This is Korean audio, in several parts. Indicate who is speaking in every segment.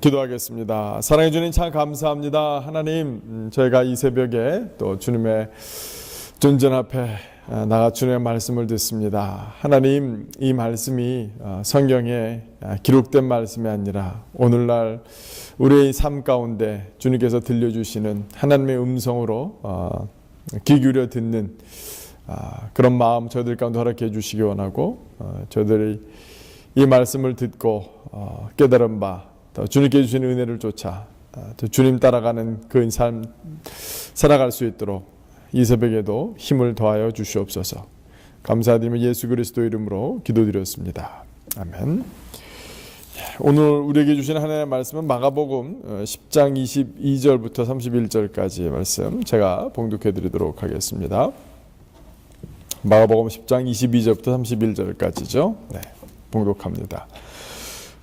Speaker 1: 기도하겠습니다. 사랑해 주님 참 감사합니다. 하나님, 음, 저희가 이 새벽에 또 주님의 존전 앞에 아, 나가 주님의 말씀을 듣습니다. 하나님, 이 말씀이 아, 성경에 아, 기록된 말씀이 아니라 오늘날 우리의 삶 가운데 주님께서 들려주시는 하나님의 음성으로 어, 귀 기울여 듣는 아, 그런 마음 저희들 가운데 허락해 주시기 원하고 어, 저희들이 이 말씀을 듣고 어, 깨달은 바 또 주님께 주시는 은혜를 쫓아 어, 또 주님 따라가는 그삶 살아갈 수 있도록 이 새벽에도 힘을 더하여 주시옵소서. 감사드리며 예수 그리스도 이름으로 기도드렸습니다. 아멘. 오늘 우리에게 주신 하나님의 말씀은 마가복음 어, 10장 22절부터 31절까지의 말씀 제가 봉독해 드리도록 하겠습니다. 마가복음 10장 22절부터 31절까지죠. 네, 봉독합니다.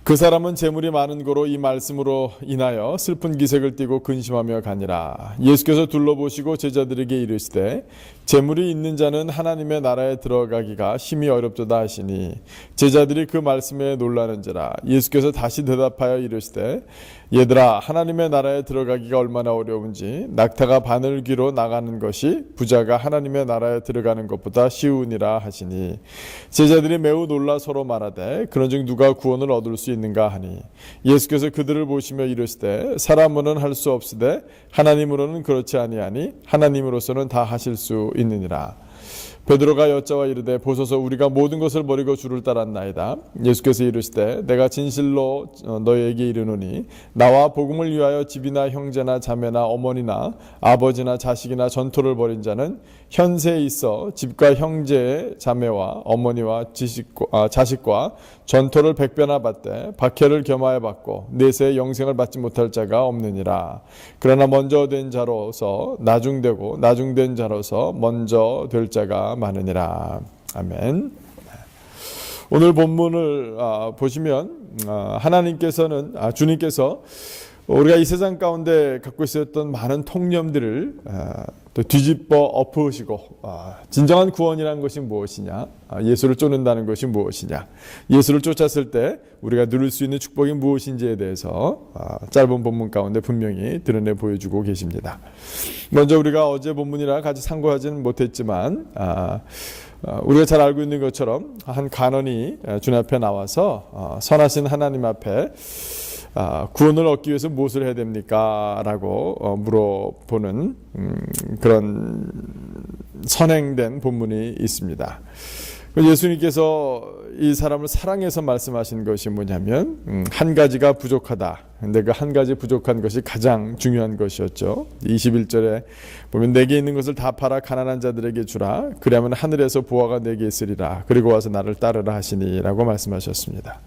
Speaker 1: 그 사람은 재물이 많은 고로 이 말씀으로 인하여 슬픈 기색을 띠고 근심하며 가니라. 예수께서 둘러보시고 제자들에게 이르시되 재물이 있는 자는 하나님의 나라에 들어가기가 힘이 어렵도다 하시니 제자들이 그 말씀에 놀라는지라. 예수께서 다시 대답하여 이르시되 얘들아 하나님의 나라에 들어가기가 얼마나 어려운지 낙타가 바늘귀로 나가는 것이 부자가 하나님의 나라에 들어가는 것보다 쉬우니라 하시니 제자들이 매우 놀라 서로 말하되 그런즉 누가 구원을 얻을 수 있는 가 하니 예수께서 그들을 보시며 이르시되 사람으로는 할 수 없으되 하나님으로는 그렇지 아니하니 하나님으로서는 다 하실 수 있느니라 베드로가 여자와 이르되 보소서 우리가 모든 것을 버리고 주를 따랐나이다. 예수께서 이르시되 내가 진실로 어, 너희에게 이르노니 나와 복음을 위하여 집이나 형제나 자매나 어머니나 아버지나 자식이나 전토를 벌인 자는 현세에 있어 집과 형제의 자매와 어머니와 지식과, 아, 자식과 전토를 백배나 받되 박해를 겸하여 받고 내세의 영생을 받지 못할 자가 없느니라. 그러나 먼저 된 자로서 나중되고 나중된 자로서 먼저 될 자가 많으니라. 아멘. 오늘 본문을 아, 보시면 아, 하나님께서는 아, 주님께서 우리가 이 세상 가운데 갖고 있었던 많은 통념들을 아, 또 뒤집어 엎으시고 아, 진정한 구원이라는 것이 무엇이냐? 아, 예수를 쫓는다는 것이 무엇이냐? 예수를 쫓았을 때 우리가 누릴 수 있는 축복이 무엇인지에 대해서 아, 짧은 본문 가운데 분명히 드러내 보여주고 계십니다. 먼저 우리가 어제 본문이라 같이 상고하지는 못했지만 우리가 잘 알고 있는 것처럼 한 간원이 어, 주님 앞에 나와서 어, 선하신 하나님 앞에 아, 구원을 얻기 위해서 무엇을 해야 됩니까? 라고 어, 물어보는 음, 그런 선행된 본문이 있습니다. 그 예수님께서 이 사람을 사랑해서 말씀하신 것이 뭐냐면 음, 한 가지가 부족하다. 근데 그 한 가지 부족한 것이 가장 중요한 것이었죠. 21절에 보면 내게 있는 것을 다 팔아 가난한 자들에게 주라. 그리하면 하늘에서 보화가 내게 있으리라. 그리고 와서 나를 따르라 하시니라고 말씀하셨습니다.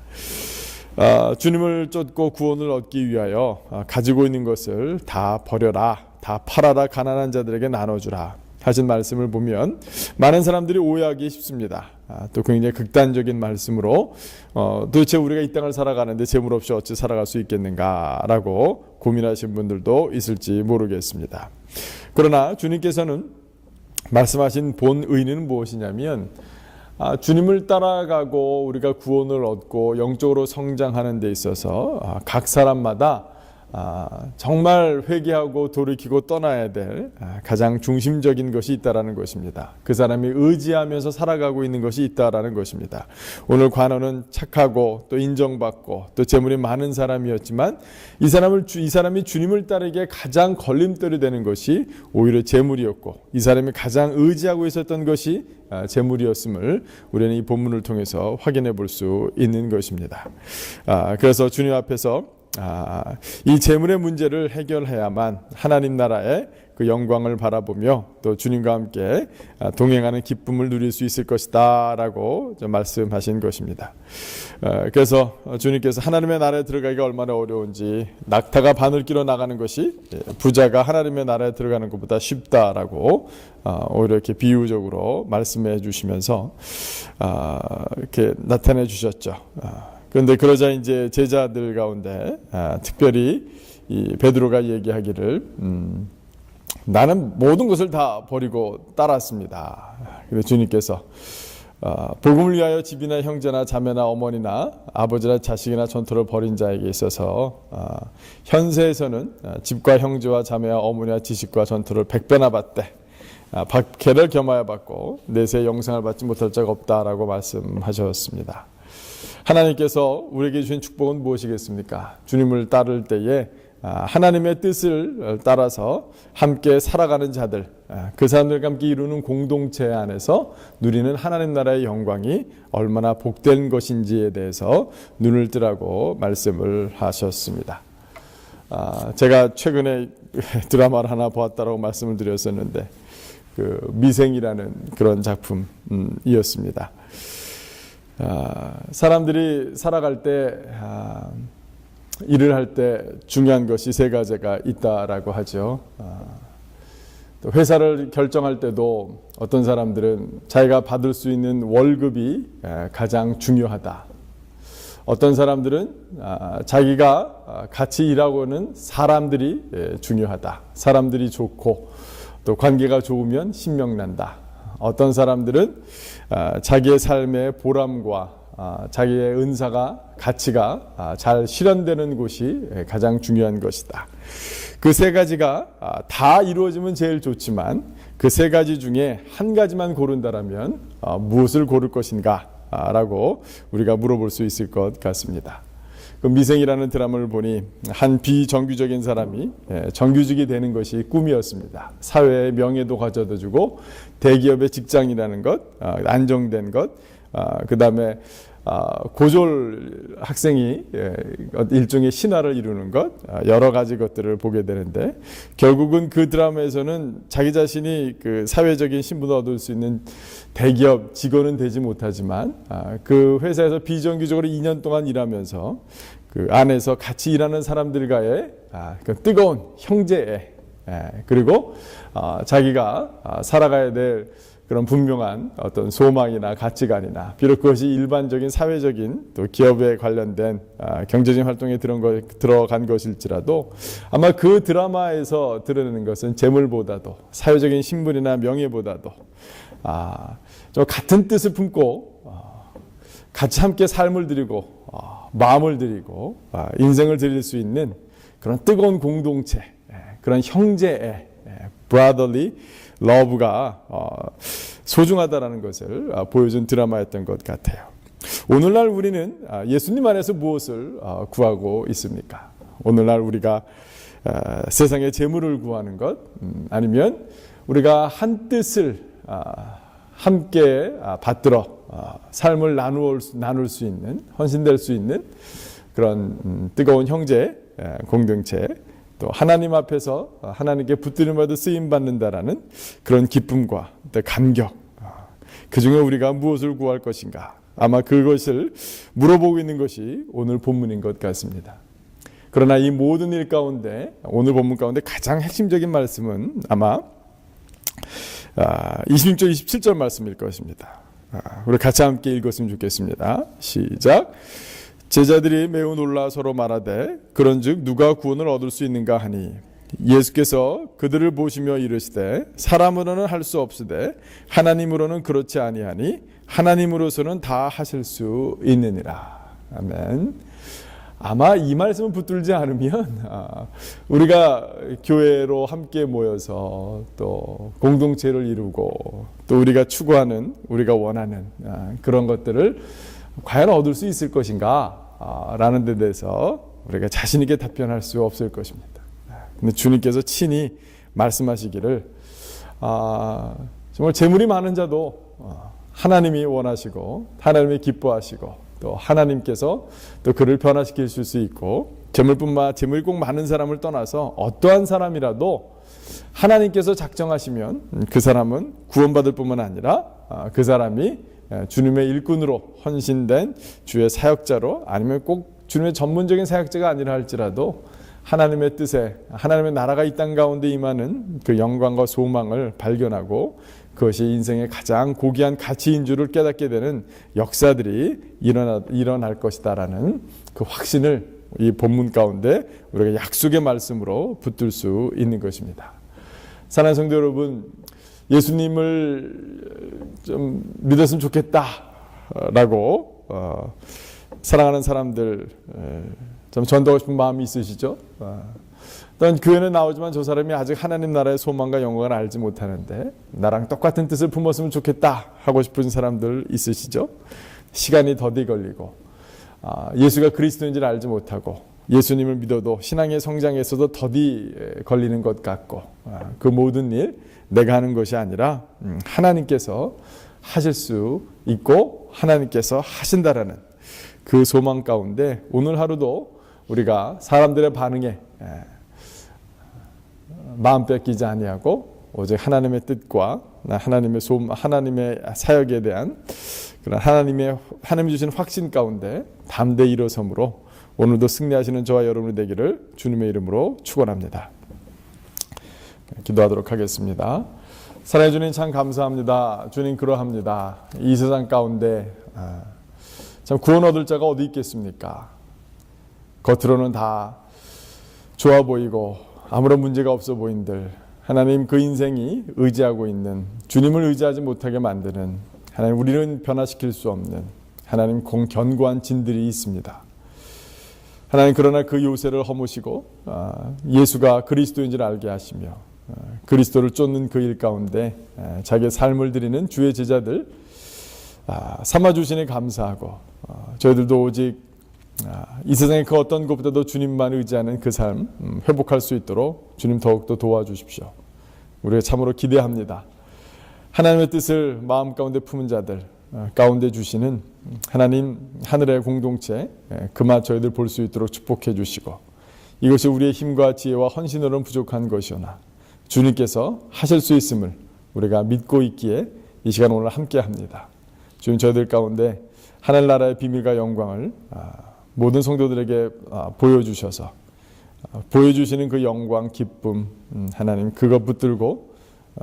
Speaker 1: 아, 주님을 쫓고 구원을 얻기 위하여 아, 가지고 있는 것을 다 버려라, 다 팔아라, 가난한 자들에게 나눠주라 하신 말씀을 보면 많은 사람들이 오해하기 쉽습니다. 아, 또 굉장히 극단적인 말씀으로 어, 도대체 우리가 이 땅을 살아가는데 재물 없이 어찌 살아갈 수 있겠는가라고 고민하신 분들도 있을지 모르겠습니다. 그러나 주님께서는 말씀하신 본 의는 무엇이냐면 아, 주님을 따라가고 우리가 구원을 얻고 영적으로 성장하는 데 있어서 아, 각 사람마다 아, 정말 회개하고 돌이키고 떠나야 될 아, 가장 중심적인 것이 있다라는 것입니다. 그 사람이 의지하면서 살아가고 있는 것이 있다라는 것입니다. 오늘 관원은 착하고 또 인정받고 또 재물이 많은 사람이었지만 이 사람을 주- 이 사람이 주님을 따르기에 가장 걸림돌이 되는 것이 오히려 재물이었고 이 사람이 가장 의지하고 있었던 것이 아, 재물이었음을 우리는 이 본문을 통해서 확인해 볼 수 있는 것입니다. 아, 그래서 주님 앞에서 아, 이 재물의 문제를 해결해야만 하나님 나라의 그 영광을 바라보며 또 주님과 함께 아, 동행하는 기쁨을 누릴 수 있을 것이다라고 좀 말씀하신 것입니다. 어, 그래서 주님께서 하나님의 나라에 들어가기가 얼마나 어려운지 낙타가 바늘기로 나가는 것이 예, 부자가 하나님의 나라에 들어가는 것보다 쉽다라고 어, 오히려 이렇게 비유적으로 말씀해 주시면서 아, 이렇게 나타내 주셨죠. 아, 그런데 그러자 이제 제자들 가운데 아, 특별히 이 베드로가 얘기하기를 음, 나는 모든 것을 다 버리고 따랐습니다. 그래서 주님께서 어, 복음을 위하여 집이나 형제나 자매나 어머니나 아버지나 자식이나 전토를 벌인 자에게 있어서 어, 현세에서는 어, 집과 형제와 자매와 어머니와 지식과 전토를 백배나 받되 아, 박해를 겸하여 받고 내세 영생을 받지 못할 자가 없다라고 말씀하셨습니다. 하나님께서 우리에게 주신 축복은 무엇이겠습니까? 주님을 따를 때에 아, 하나님의 뜻을 따라서 함께 살아가는 자들, 아, 그 사람들과 함께 이루는 공동체 안에서 누리는 하나님 나라의 영광이 얼마나 복된 것인지에 대해서 눈을 뜨라고 말씀을 하셨습니다. 아, 제가 최근에 드라마를 하나 보았다라고 말씀을 드렸었는데 그 미생이라는 그런 작품이었습니다. 아, 사람들이 살아갈 때 아, 일을 할 때 중요한 것이 세 가지가 있다라고 하죠. 아, 또 회사를 결정할 때도 어떤 사람들은 자기가 받을 수 있는 월급이 에, 가장 중요하다. 어떤 사람들은 아, 자기가 아, 같이 일하고는 사람들이 예, 중요하다. 사람들이 좋고 또 관계가 좋으면 신명난다. 어떤 사람들은 아, 자기의 삶의 보람과 아, 자기의 은사가 가치가 아, 잘 실현되는 곳이 예, 가장 중요한 것이다. 그 세 가지가 아, 다 이루어지면 제일 좋지만 그 세 가지 중에 한 가지만 고른다라면 아, 무엇을 고를 것인가? 라고 우리가 물어볼 수 있을 것 같습니다. 그 미생이라는 드라마를 보니 한 비정규적인 사람이 예, 정규직이 되는 것이 꿈이었습니다. 사회의 명예도 가져다 주고 대기업의 직장이라는 것, 아, 안정된 것, 그 다음에 아, 고졸 학생이 예, 일종의 신화를 이루는 것 아, 여러 가지 것들을 보게 되는데 결국은 그 드라마에서는 자기 자신이 그 사회적인 신분을 얻을 수 있는 대기업 직원은 되지 못하지만 아, 그 회사에서 비정규직으로 2년 동안 일하면서 그 안에서 같이 일하는 사람들과의 그 뜨거운 형제애 예, 그리고 자기가 살아가야 될 그런 분명한 어떤 소망이나 가치관이나 비록 그것이 일반적인 사회적인 또 기업에 관련된 아, 경제적인 활동에 들어간 것일지라도 아마 그 드라마에서 드러내는 것은 재물보다도 사회적인 신분이나 명예보다도 아, 좀 같은 뜻을 품고 아, 같이 함께 삶을 드리고 아, 마음을 드리고 아, 인생을 드릴 수 있는 그런 뜨거운 공동체, 예, 그런 형제의 예, brotherly 러브가 어, 소중하다라는 것을 어, 보여준 드라마였던 것 같아요. 오늘날 우리는 아, 예수님 안에서 무엇을 어, 구하고 있습니까? 오늘날 우리가 세상의 재물을 구하는 것 음, 아니면 우리가 한 뜻을 아, 함께 아, 받들어 삶을 나눌 수 있는 헌신될 수 있는 그런 음, 뜨거운 형제 공동체 또 하나님 앞에서 하나님께 붙들림 받아 쓰임 받는다라는 그런 기쁨과 감격. 그 중에 우리가 무엇을 구할 것인가? 아마 그것을 물어보고 있는 것이 오늘 본문인 것 같습니다. 그러나 이 모든 일 가운데 오늘 본문 가운데 가장 핵심적인 말씀은 아마 26절 27절 말씀일 것입니다. 아, 우리 같이 함께 읽었으면 좋겠습니다. 시작. 제자들이 매우 놀라 서로 말하되 그런즉 누가 구원을 얻을 수 있는가 하니 예수께서 그들을 보시며 이르시되 사람으로는 할 수 없으되 하나님으로는 그렇지 아니하니 하나님으로서는 다 하실 수 있느니라. 아멘. 아마 이 말씀을 붙들지 않으면 아, 우리가 교회로 함께 모여서 또 공동체를 이루고 또 우리가 추구하는 우리가 원하는 아, 그런 것들을 과연 얻을 수 있을 것인가 아, 라는 데 대해서 우리가 자신 있게 답변할 수 없을 것입니다. 근데 주님께서 친히 말씀하시기를 아, 정말 재물이 많은 자도 어, 하나님이 원하시고 하나님이 기뻐하시고 또 하나님께서 또 그를 변화시킬 수 있고 재물뿐만 재물이 꼭 많은 사람을 떠나서 어떠한 사람이라도 하나님께서 작정하시면 그 사람은 구원받을 뿐만 아니라 아, 그 사람이 예, 주님의 일꾼으로 헌신된 주의 사역자로 아니면 꼭 주님의 전문적인 사역자가 아니라 할지라도 하나님의 뜻에 하나님의 나라가 이 땅 가운데 임하는 그 영광과 소망을 발견하고 그것이 인생의 가장 고귀한 가치인 줄을 깨닫게 되는 역사들이 일어나, 일어날 것이다라는 그 확신을 이 본문 가운데 우리가 약속의 말씀으로 붙들 수 있는 것입니다. 사랑하는 성도 여러분, 예수님을 좀 믿었으면 좋겠다라고 어, 사랑하는 사람들 에, 좀 전도하고 싶은 마음이 있으시죠? 어, 또한 교회는 나오지만 저 사람이 아직 하나님 나라의 소망과 영광을 알지 못하는데 나랑 똑같은 뜻을 품었으면 좋겠다 하고 싶은 사람들 있으시죠? 시간이 더디 걸리고 아, 예수가 그리스도인지를 알지 못하고 예수님을 믿어도 신앙의 성장에서도 더디 걸리는 것 같고 아, 그 모든 일 내가 하는 것이 아니라 음, 하나님께서 하실 수 있고 하나님께서 하신다라는 그 소망 가운데 오늘 하루도 우리가 사람들의 반응에 에, 마음 뺏기지 아니하고 오직 하나님의 뜻과 하나님의 소 하나님의 사역에 대한 그런 하나님의 하나님 주신 확신 가운데 담대 일어섬으로 오늘도 승리하시는 저와 여러분이 되기를 주님의 이름으로 축원합니다. 기도하도록 하겠습니다. 사랑해 주님 참 감사합니다. 주님 그러합니다. 이 세상 가운데 아, 참 구원 얻을 자가 어디 있겠습니까? 겉으로는 다 좋아 보이고 아무런 문제가 없어 보인들 하나님 그 인생이 의지하고 있는 주님을 의지하지 못하게 만드는 하나님 우리는 변화시킬 수 없는 하나님 공 견고한 진들이 있습니다. 하나님 그러나 그 요새를 허무시고 아, 예수가 그리스도인지를 알게 하시며 아, 그리스도를 쫓는 그 일 가운데 아, 자기의 삶을 드리는 주의 제자들 삼아 주시니 감사하고 저희들도 오직 이 세상의 그 어떤 것보다도 주님만 의지하는 그삶 음, 회복할 수 있도록 주님 더욱더 도와주십시오. 우리가 참으로 기대합니다. 하나님의 뜻을 마음 가운데 품은 자들 가운데 주시는 하나님 하늘의 공동체 그만 저희들 볼 수 있도록 축복해 주시고 이것이 우리의 힘과 지혜와 헌신으로는 부족한 것이오나 주님께서 하실 수 있음을 우리가 믿고 있기에 이 시간 오늘 함께 합니다. 주님 저희들 가운데 하늘나라의 비밀과 영광을 모든 성도들에게 보여주셔서 보여주시는 그 영광, 기쁨, 음, 하나님 그것 붙들고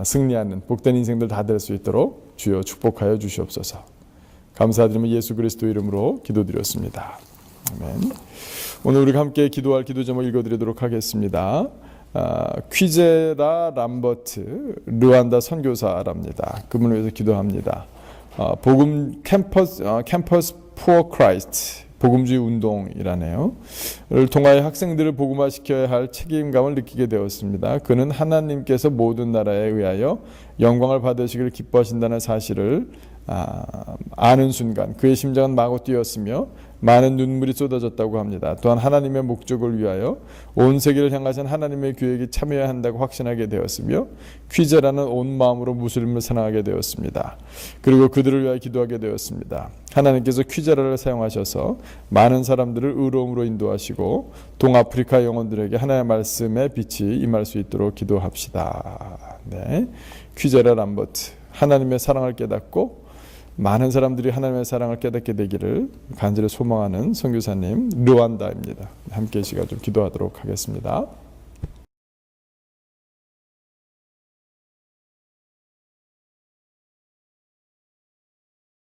Speaker 1: 승리하는 복된 인생들 다 될 수 있도록 주여 축복하여 주시옵소서. 감사드리며 예수 그리스도 이름으로 기도드렸습니다. 아멘. 오늘 우리가 함께 기도할 기도 제목 읽어드리도록 하겠습니다. 아, 퀴제라 람버트 르완다 선교사랍니다. 그분을 위해서 기도합니다. 아, 복음 캠퍼스 아, 캠퍼스 포어 크라이스트 복음주의 운동이라네요. 를 통하여 학생들을 복음화시켜야 할 책임감을 느끼게 되었습니다. 그는 하나님께서 모든 나라에 의하여 영광을 받으시기를 기뻐하신다는 사실을 아, 는 순간 그의 심장은 마구 뛰었으며 많은 눈물이 쏟아졌다고 합니다. 또한 하나님의 목적을 위하여 온 세계를 향하신 하나님의 계획에 참여해야 한다고 확신하게 되었으며 퀴제라는 온 마음으로 무슬림을 사랑하게 되었습니다. 그리고 그들을 위하여 기도하게 되었습니다. 하나님께서 퀴제라를 사용하셔서 많은 사람들을 의로움으로 인도하시고 동아프리카 영혼들에게 하나님의 말씀의 빛이 임할 수 있도록 기도합시다. 네. 퀴제라 람버트 하나님의 사랑을 깨닫고 많은 사람들이 하나님의 사랑을 깨닫게 되기를 간절히 소망하는 선교사님 르완다입니다. 함께 시간 좀 기도하도록 하겠습니다.